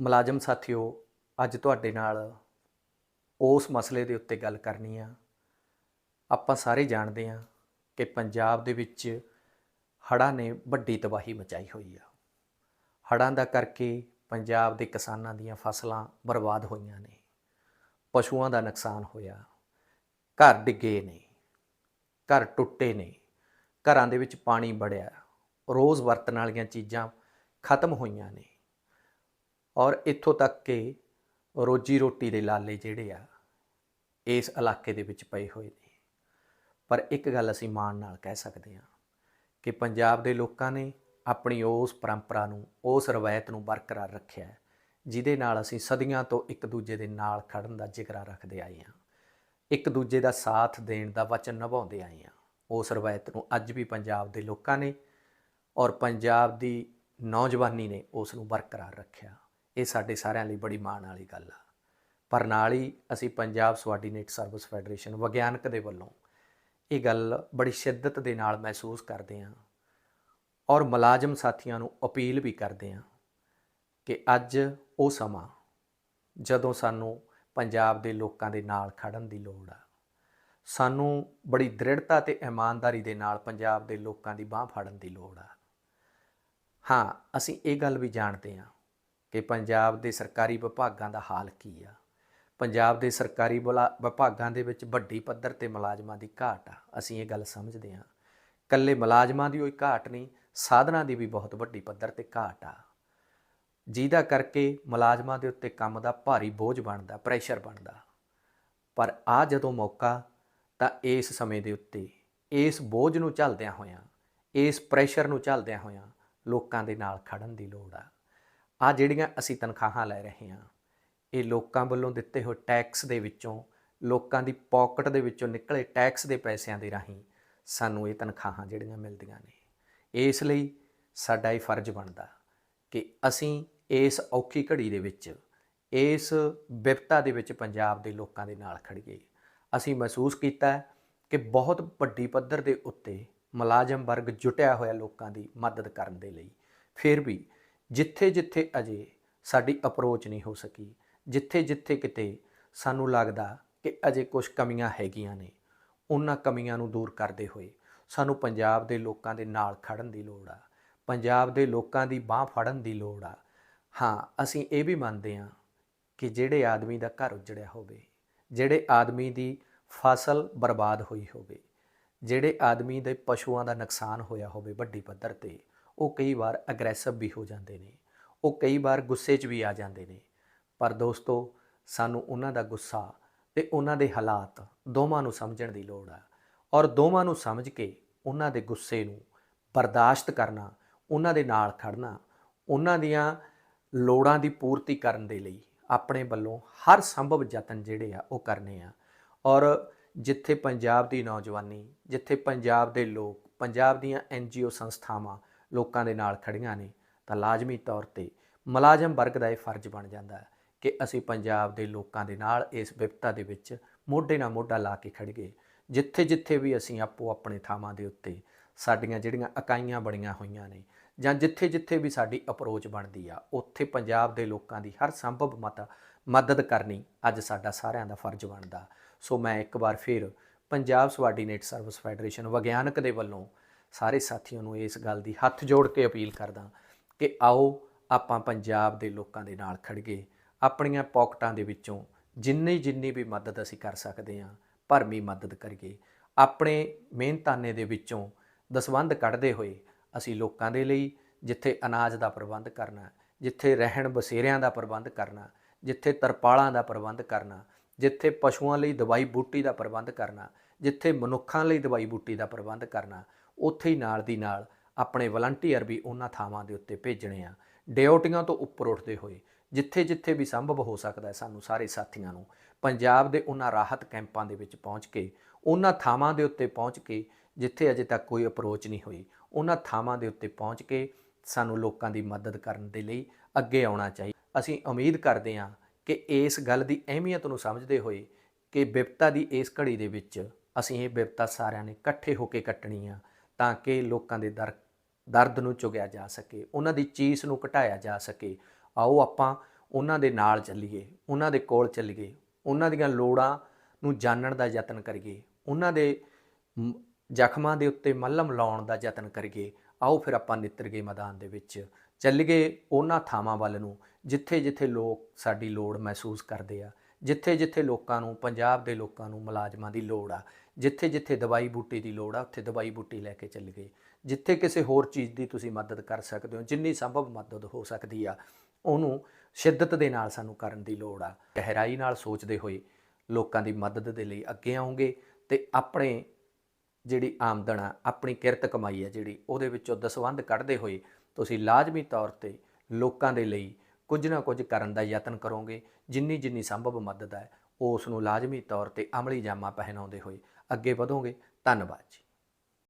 ਮੁਲਾਜ਼ਮ ਸਾਥੀਓ, ਅੱਜ ਤੁਹਾਡੇ ਨਾਲ ਉਸ ਮਸਲੇ ਦੇ ਉੱਤੇ ਗੱਲ ਕਰਨੀ ਆ। ਆਪਾਂ ਸਾਰੇ ਜਾਣਦੇ ਆ ਕਿ ਪੰਜਾਬ ਦੇ ਵਿੱਚ ਹੜ੍ਹਾਂ ਨੇ ਵੱਡੀ ਤਬਾਹੀ ਮਚਾਈ ਹੋਈ ਆ। ਹੜ੍ਹਾਂ ਦਾ ਕਰਕੇ ਪੰਜਾਬ ਦੇ ਕਿਸਾਨਾਂ ਦੀਆਂ ਫਸਲਾਂ ਬਰਬਾਦ ਹੋਈਆਂ ਨੇ। ਪਸ਼ੂਆਂ ਦਾ ਨੁਕਸਾਨ ਹੋਇਆ। ਘਰ ਡਿੱਗੇ ਨੇ। ਘਰ ਟੁੱਟੇ ਨੇ। ਘਰਾਂ ਦੇ ਵਿੱਚ ਪਾਣੀ ਵੜਿਆ। ਰੋਜ਼ ਵਰਤਣ ਵਾਲੀਆਂ ਚੀਜ਼ਾਂ ਖਤਮ ਹੋਈਆਂ ਨੇ। ਔਰ ਇੱਥੋਂ ਤੱਕ ਕਿ ਰੋਜੀ ਰੋਟੀ ਦੇ ਲਾਲੇ ਜਿਹੜੇ ਆ, ਇਸ ਇਲਾਕੇ ਦੇ ਵਿੱਚ ਪਏ ਹੋਏ ਨੇ। ਪਰ ਇੱਕ ਗੱਲ ਅਸੀਂ ਮਾਣ ਨਾਲ ਕਹਿ ਸਕਦੇ ਹਾਂ ਕਿ ਪੰਜਾਬ ਦੇ ਲੋਕਾਂ ਨੇ ਆਪਣੀ ਉਸ ਪਰੰਪਰਾ ਨੂੰ, ਉਸ ਰਵਾਇਤ ਨੂੰ ਬਰਕਰਾਰ ਰੱਖਿਆ ਹੈ, ਜਿਹਦੇ ਨਾਲ ਅਸੀਂ ਸਦੀਆਂ ਤੋਂ ਇੱਕ ਦੂਜੇ ਦੇ ਨਾਲ ਖੜਨ ਦਾ ਜ਼ਿਕਰਾ ਰੱਖਦੇ ਆਏ ਹਾਂ। ਇੱਕ ਦੂਜੇ ਦਾ ਸਾਥ ਦੇਣ ਦਾ ਵਚਨ ਨਿਭਾਉਂਦੇ ਆਏ ਹਾਂ। ਉਸ ਰਵਾਇਤ ਨੂੰ ਅੱਜ ਵੀ ਪੰਜਾਬ ਦੇ ਲੋਕਾਂ ਨੇ ਔਰ ਪੰਜਾਬ ਦੀ ਨੌਜਵਾਨੀ ਨੇ ਉਸ ਨੂੰ ਬਰਕਰਾਰ ਰੱਖਿਆ। ਇਹ ਸਾਡੇ ਸਾਰਿਆਂ ਲਈ ਬੜੀ ਮਾਣ ਵਾਲੀ ਗੱਲ ਆ। ਪਰ ਨਾਲ ਹੀ ਅਸੀਂ ਪੰਜਾਬ ਸਵਾਰਡੀਨੇਟ ਸਰਵਿਸ ਫੈਡਰੇਸ਼ਨ ਵਿਗਿਆਨਕ ਦੇ ਵੱਲੋਂ ਇਹ ਗੱਲ ਬੜੀ ਸ਼ਿੱਦਤ ਦੇ ਨਾਲ ਮਹਿਸੂਸ ਕਰਦੇ ਹਾਂ ਔਰ ਮੁਲਾਜ਼ਮ ਸਾਥੀਆਂ ਨੂੰ ਅਪੀਲ ਵੀ ਕਰਦੇ ਹਾਂ ਕਿ ਅੱਜ ਉਹ ਸਮਾਂ ਜਦੋਂ ਸਾਨੂੰ ਪੰਜਾਬ ਦੇ ਲੋਕਾਂ ਦੇ ਨਾਲ ਖੜਨ ਦੀ ਲੋੜ ਆ। ਸਾਨੂੰ ਬੜੀ ਦ੍ਰਿੜਤਾ ਤੇ ਇਮਾਨਦਾਰੀ ਦੇ ਨਾਲ ਪੰਜਾਬ ਦੇ ਲੋਕਾਂ ਦੀ ਬਾਹ ਫੜਨ ਦੀ ਲੋੜ ਆ। ਹਾਂ, ਅਸੀਂ ਇਹ ਗੱਲ ਵੀ ਜਾਣਦੇ ਹਾਂ ਕਿ ਪੰਜਾਬ ਦੇ ਸਰਕਾਰੀ ਵਿਭਾਗਾਂ ਦਾ ਹਾਲ ਕੀ ਆ? ਪੰਜਾਬ ਦੇ ਸਰਕਾਰੀ ਬਲਾ- ਵਿਭਾਗਾਂ ਦੇ ਵਿੱਚ ਵੱਡੀ ਪੱਧਰ ਤੇ ਮੁਲਾਜ਼ਮਾਂ ਦੀ ਘਾਟ ਆ। ਅਸੀਂ ਇਹ ਗੱਲ ਸਮਝਦੇ ਹਾਂ। ਕੱਲੇ ਮੁਲਾਜ਼ਮਾਂ ਦੀ ਹੋਈ ਘਾਟ ਨਹੀਂ, ਸਾਧਨਾਂ ਦੀ ਵੀ ਬਹੁਤ ਵੱਡੀ ਪੱਧਰ ਤੇ ਘਾਟ ਆ। ਜਿਹਦਾ ਕਰਕੇ ਮੁਲਾਜ਼ਮਾਂ ਦੇ ਉੱਤੇ ਕੰਮ ਦਾ ਭਾਰੀ ਬੋਝ ਬਣਦਾ, ਪ੍ਰੈਸ਼ਰ ਬਣਦਾ। ਪਰ ਆ ਜਦੋਂ ਮੌਕਾ, ਤਾਂ ਇਸ ਸਮੇਂ ਦੇ ਉੱਤੇ ਇਸ ਬੋਝ ਨੂੰ ਝੱਲਦਿਆਂ ਹੋਇਆਂ, ਇਸ ਪ੍ਰੈਸ਼ਰ ਨੂੰ ਝੱਲਦਿਆਂ ਹੋਇਆਂ ਲੋਕਾਂ ਦੇ ਨਾਲ ਖੜਨ ਦੀ ਲੋੜ ਆ। ਆ ਜਿਹੜੀਆਂ ਅਸੀਂ ਤਨਖਾਹਾਂ ਲੈ ਰਹੇ ਹਾਂ, ਇਹ ਲੋਕਾਂ ਵੱਲੋਂ ਦਿੱਤੇ ਹੋਏ ਟੈਕਸ ਦੇ ਵਿੱਚੋਂ, ਲੋਕਾਂ ਦੀ ਪਾਕਟ ਦੇ ਵਿੱਚੋਂ ਨਿਕਲੇ ਟੈਕਸ ਦੇ ਪੈਸਿਆਂ ਦੇ ਰਾਹੀਂ ਸਾਨੂੰ ਇਹ ਤਨਖਾਹਾਂ ਜਿਹੜੀਆਂ ਮਿਲਦੀਆਂ ਨੇ। ਇਸ ਲਈ ਸਾਡਾ ਇਹ ਫਰਜ਼ ਬਣਦਾ ਕਿ ਅਸੀਂ ਇਸ ਔਖੀ ਘੜੀ ਦੇ ਵਿੱਚ, ਇਸ ਵਿਪਤਾ ਦੇ ਵਿੱਚ ਪੰਜਾਬ ਦੇ ਲੋਕਾਂ ਦੇ ਨਾਲ ਖੜੀਏ ਅਸੀਂ ਮਹਿਸੂਸ ਕੀਤਾ ਕਿ ਬਹੁਤ ਵੱਡੀ ਪੱਧਰ ਦੇ ਉੱਤੇ ਮੁਲਾਜ਼ਮ ਵਰਗ ਜੁਟਿਆ ਹੋਇਆ ਲੋਕਾਂ ਦੀ ਮਦਦ ਕਰਨ ਦੇ ਲਈ। ਫਿਰ ਵੀ ਜਿੱਥੇ-ਜਿੱਥੇ ਅਜੇ ਸਾਡੀ ਅਪਰੋਚ ਨਹੀਂ ਹੋ ਸਕੀ, ਜਿੱਥੇ-ਜਿੱਥੇ ਕਿਤੇ ਸਾਨੂੰ ਲੱਗਦਾ ਕਿ ਅਜੇ ਕੁਝ ਕਮੀਆਂ ਹੈਗੀਆਂ ਨੇ, ਉਹਨਾਂ ਕਮੀਆਂ ਨੂੰ ਦੂਰ ਕਰਦੇ ਹੋਏ ਸਾਨੂੰ ਪੰਜਾਬ ਦੇ ਲੋਕਾਂ ਦੇ ਨਾਲ ਖੜਨ ਦੀ ਲੋੜ ਆ, ਪੰਜਾਬ ਦੇ ਲੋਕਾਂ ਦੀ ਬਾਹ ਫੜਨ ਦੀ ਲੋੜ ਆ। ਹਾਂ, ਅਸੀਂ ਇਹ ਵੀ ਮੰਨਦੇ ਹਾਂ ਕਿ ਜਿਹੜੇ ਆਦਮੀ ਦਾ ਘਰ ਉਜੜਿਆ ਹੋਵੇ, ਜਿਹੜੇ ਆਦਮੀ ਦੀ ਫਸਲ ਬਰਬਾਦ ਹੋਈ ਹੋਵੇ, ਜਿਹੜੇ ਆਦਮੀ ਦੇ ਪਸ਼ੂਆਂ ਦਾ ਨੁਕਸਾਨ ਹੋਇਆ ਹੋਵੇ ਵੱਡੀ ਪੱਧਰ ਤੇ ਉਹ ਕਈ ਵਾਰ ਅਗਰੈਸਿਵ ਵੀ ਹੋ ਜਾਂਦੇ ਨੇ, ਉਹ ਕਈ ਵਾਰ ਗੁੱਸੇ 'ਚ ਵੀ ਆ ਜਾਂਦੇ ਨੇ। ਪਰ ਦੋਸਤੋ, ਸਾਨੂੰ ਉਹਨਾਂ ਦਾ ਗੁੱਸਾ ਤੇ ਉਹਨਾਂ ਦੇ ਹਾਲਾਤ ਦੋਵਾਂ ਨੂੰ ਸਮਝਣ ਦੀ ਲੋੜ ਆ। ਔਰ ਦੋਵਾਂ ਨੂੰ ਸਮਝ ਕੇ ਉਹਨਾਂ ਦੇ ਗੁੱਸੇ ਨੂੰ ਬਰਦਾਸ਼ਤ ਕਰਨਾ, ਉਹਨਾਂ ਦੇ ਨਾਲ ਖੜਨਾ ਉਹਨਾਂ ਦੀਆਂ ਲੋੜਾਂ ਦੀ ਪੂਰਤੀ ਕਰਨ ਦੇ ਲਈ ਆਪਣੇ ਵੱਲੋਂ ਹਰ ਸੰਭਵ ਯਤਨ ਜਿਹੜੇ ਆ ਉਹ ਕਰਨੇ ਆ। ਔਰ ਜਿੱਥੇ ਪੰਜਾਬ ਦੀ ਨੌਜਵਾਨੀ, ਜਿੱਥੇ ਪੰਜਾਬ ਦੇ ਲੋਕ, ਪੰਜਾਬ ਦੀਆਂ ਐਨਜੀਓ ਸੰਸਥਾਵਾਂ ਲੋਕਾਂ ਦੇ ਨਾਲ ਖੜੀਆਂ ਨੇ, ਤਾਂ ਲਾਜ਼ਮੀ ਤੌਰ ਤੇ ਮੁਲਾਜ਼ਮ ਵਰਗ ਦਾ ਇਹ ਫਰਜ਼ ਬਣ ਜਾਂਦਾ ਹੈ ਕਿ ਅਸੀਂ ਪੰਜਾਬ ਦੇ ਲੋਕਾਂ ਦੇ ਨਾਲ ਇਸ ਵਿਪਤਾ ਦੇ ਵਿੱਚ ਮੋਢੇ ਨਾਲ ਮੋਢਾ ਲਾ ਕੇ ਖੜੀਏ ਜਿੱਥੇ-ਜਿੱਥੇ ਵੀ ਅਸੀਂ ਆਪੋ ਆਪਣੇ ਥਾਵਾਂ ਦੇ ਉੱਤੇ ਸਾਡੀਆਂ ਜਿਹੜੀਆਂ ਇਕਾਈਆਂ ਬਣੀਆਂ ਹੋਈਆਂ ਨੇ ਜਾਂ ਜਿੱਥੇ-ਜਿੱਥੇ ਵੀ ਸਾਡੀ ਅਪਰੋਚ ਬਣਦੀ ਆ, ਉੱਥੇ ਪੰਜਾਬ ਦੇ ਲੋਕਾਂ ਦੀ ਹਰ ਸੰਭਵ ਮਤਾ, ਮਦਦ ਕਰਨੀ ਅੱਜ ਸਾਡਾ ਸਾਰਿਆਂ ਦਾ ਫਰਜ਼ ਬਣਦਾ। ਸੋ ਮੈਂ ਇੱਕ ਵਾਰ ਫਿਰ ਪੰਜਾਬ ਸਵਾਰਡੀਨੇਟ ਸਰਵਿਸ ਫੈਡਰੇਸ਼ਨ ਵਿਗਿਆਨਕ ਦੇ ਵੱਲੋਂ ਸਾਰੇ ਸਾਥੀਆਂ ਨੂੰ ਇਸ ਗੱਲ ਦੀ ਹੱਥ ਜੋੜ ਕੇ ਅਪੀਲ ਕਰਦਾ ਕਿ ਆਓ ਆਪਾਂ ਪੰਜਾਬ ਦੇ ਲੋਕਾਂ ਦੇ ਨਾਲ ਖੜੀਏ ਆਪਣੀਆਂ ਪਾਕਟਾਂ ਦੇ ਵਿੱਚੋਂ ਜਿੰਨੀ ਜਿੰਨੀ ਵੀ ਮਦਦ ਅਸੀਂ ਕਰ ਸਕਦੇ ਹਾਂ ਭਰਮੀ ਮਦਦ ਕਰੀਏ। ਆਪਣੇ ਮਿਹਨਤਾਨੇ ਦੇ ਵਿੱਚੋਂ ਦਸਵੰਧ ਕੱਢਦੇ ਹੋਏ ਅਸੀਂ ਲੋਕਾਂ ਦੇ ਲਈ ਜਿੱਥੇ ਅਨਾਜ ਦਾ ਪ੍ਰਬੰਧ ਕਰਨਾ, ਜਿੱਥੇ ਰਹਿਣ ਬਸੇਰਿਆਂ ਦਾ ਪ੍ਰਬੰਧ ਕਰਨਾ, ਜਿੱਥੇ ਤਰਪਾਲਾਂ ਦਾ ਪ੍ਰਬੰਧ ਕਰਨਾ, ਜਿੱਥੇ ਪਸ਼ੂਆਂ ਲਈ ਦਵਾਈ ਬੂਟੀ ਦਾ ਪ੍ਰਬੰਧ ਕਰਨਾ, ਜਿੱਥੇ ਮਨੁੱਖਾਂ ਲਈ ਦਵਾਈ ਬੂਟੀ ਦਾ ਪ੍ਰਬੰਧ ਕਰਨਾ ਉੱਥੇ ਹੀ ਨਾਲ ਦੀ ਨਾਲ ਆਪਣੇ ਵਲੰਟੀਅਰ ਵੀ ਉਹਨਾਂ ਥਾਵਾਂ ਦੇ ਉੱਤੇ ਭੇਜਣੇ ਆ। ਡਿਊਟੀਆਂ ਤੋਂ ਉੱਪਰ ਉੱਠਦੇ ਹੋਏ ਜਿੱਥੇ ਜਿੱਥੇ ਵੀ ਸੰਭਵ ਹੋ ਸਕਦਾ ਹੈ ਸਾਨੂੰ ਸਾਰੇ ਸਾਥੀਆਂ ਨੂੰ ਪੰਜਾਬ ਦੇ ਉਹਨਾਂ ਰਾਹਤ ਕੈਂਪਾਂ ਦੇ ਵਿੱਚ ਪਹੁੰਚ ਕੇ, ਉਹਨਾਂ ਥਾਵਾਂ ਦੇ ਉੱਤੇ ਪਹੁੰਚ ਕੇ ਜਿੱਥੇ ਅਜੇ ਤੱਕ ਕੋਈ ਅਪਰੋਚ ਨਹੀਂ ਹੋਈ, ਉਹਨਾਂ ਥਾਵਾਂ ਦੇ ਉੱਤੇ ਪਹੁੰਚ ਕੇ ਸਾਨੂੰ ਲੋਕਾਂ ਦੀ ਮਦਦ ਕਰਨ ਦੇ ਲਈ ਅੱਗੇ ਆਉਣਾ ਚਾਹੀਦਾ ਅਸੀਂ ਉਮੀਦ ਕਰਦੇ ਹਾਂ ਕਿ ਇਸ ਗੱਲ ਦੀ ਅਹਿਮੀਅਤ ਨੂੰ ਸਮਝਦੇ ਹੋਏ ਕਿ ਵਿਪਤਾ ਦੀ ਇਸ ਘੜੀ ਦੇ ਵਿੱਚ ਅਸੀਂ ਇਹ ਵਿਪਤਾ ਸਾਰਿਆਂ ਨੇ ਇਕੱਠੇ ਹੋ ਕੇ ਕੱਟਣੀ ਆ। ਤਾਂ ਕਿ ਲੋਕਾਂ ਦੇ ਦਰ, ਦਰਦ ਨੂੰ ਚੁਗਿਆ ਜਾ ਸਕੇ, ਉਹਨਾਂ ਦੀ ਚੀਸ ਨੂੰ ਘਟਾਇਆ ਜਾ ਸਕੇ। ਆਓ ਆਪਾਂ ਉਹਨਾਂ ਦੇ ਨਾਲ ਚੱਲੀਏ, ਉਹਨਾਂ ਦੇ ਕੋਲ ਚੱਲੀਏ, ਉਹਨਾਂ ਦੀਆਂ ਲੋੜਾਂ ਨੂੰ ਜਾਣਨ ਦਾ ਯਤਨ ਕਰੀਏ, ਉਹਨਾਂ ਦੇ ਜ਼ਖਮਾਂ ਦੇ ਉੱਤੇ ਮੱਲਮ ਲਾਉਣ ਦਾ ਯਤਨ ਕਰੀਏ। ਆਓ ਫਿਰ ਆਪਾਂ ਨਿੱਤਰ ਗਏ ਮੈਦਾਨ ਦੇ ਵਿੱਚ ਚੱਲੀਏ ਉਹਨਾਂ ਥਾਵਾਂ ਵੱਲ ਨੂੰ ਜਿੱਥੇ ਜਿੱਥੇ ਲੋਕ ਸਾਡੀ ਲੋੜ ਮਹਿਸੂਸ ਕਰਦੇ ਆ। ਜਿੱਥੇ ਜਿੱਥੇ ਲੋਕਾਂ ਨੂੰ, ਪੰਜਾਬ ਦੇ ਲੋਕਾਂ ਨੂੰ ਮੁਲਾਜ਼ਮਾਂ ਦੀ ਲੋੜ ਆ ਜਿੱਥੇ ਜਿੱਥੇ ਦਵਾਈ ਬੂਟੀ ਦੀ ਲੋੜ ਆ, ਉੱਥੇ ਦਵਾਈ ਬੂਟੀ ਲੈ ਕੇ ਚੱਲ ਗਏ। ਜਿੱਥੇ ਕਿਸੇ ਹੋਰ ਚੀਜ਼ ਦੀ ਤੁਸੀਂ ਮਦਦ ਕਰ ਸਕਦੇ ਹੋ, ਜਿੰਨੀ ਸੰਭਵ ਮਦਦ ਹੋ ਸਕਦੀ ਆ, ਉਹਨੂੰ ਸ਼ਿੱਦਤ ਦੇ ਨਾਲ ਸਾਨੂੰ ਕਰਨ ਦੀ ਲੋੜ ਆ। ਗਹਿਰਾਈ ਨਾਲ ਸੋਚਦੇ ਹੋਏ ਲੋਕਾਂ ਦੀ ਮਦਦ ਦੇ ਲਈ ਅੱਗੇ ਆਉਂਗੇ ਤੇ ਆਪਣੇ ਜਿਹੜੀ ਆਮਦਨ ਆ, ਆਪਣੀ ਕਿਰਤ ਕਮਾਈ ਆ ਜਿਹੜੀ, ਉਹਦੇ ਵਿੱਚੋਂ ਦਸਵੰਧ ਕੱਢਦੇ ਹੋਏ ਤੁਸੀਂ ਲਾਜ਼ਮੀ ਤੌਰ ਤੇ ਲੋਕਾਂ ਦੇ ਲਈ ਕੁਝ ਨਾ ਕੁਝ ਕਰਨ ਦਾ ਯਤਨ ਕਰੋਗੇ। ਜਿੰਨੀ ਜਿੰਨੀ ਸੰਭਵ ਮਦਦ ਹੈ, ਉਸ ਨੂੰ ਲਾਜ਼ਮੀ ਤੌਰ ਤੇ ਅਮਲੀ ਜਾਮਾ ਪਹਿਨਾਉਂਦੇ ਹੋਏ ਅੱਗੇ ਵਧੋਗੇ। ਧੰਨਵਾਦ ਜੀ।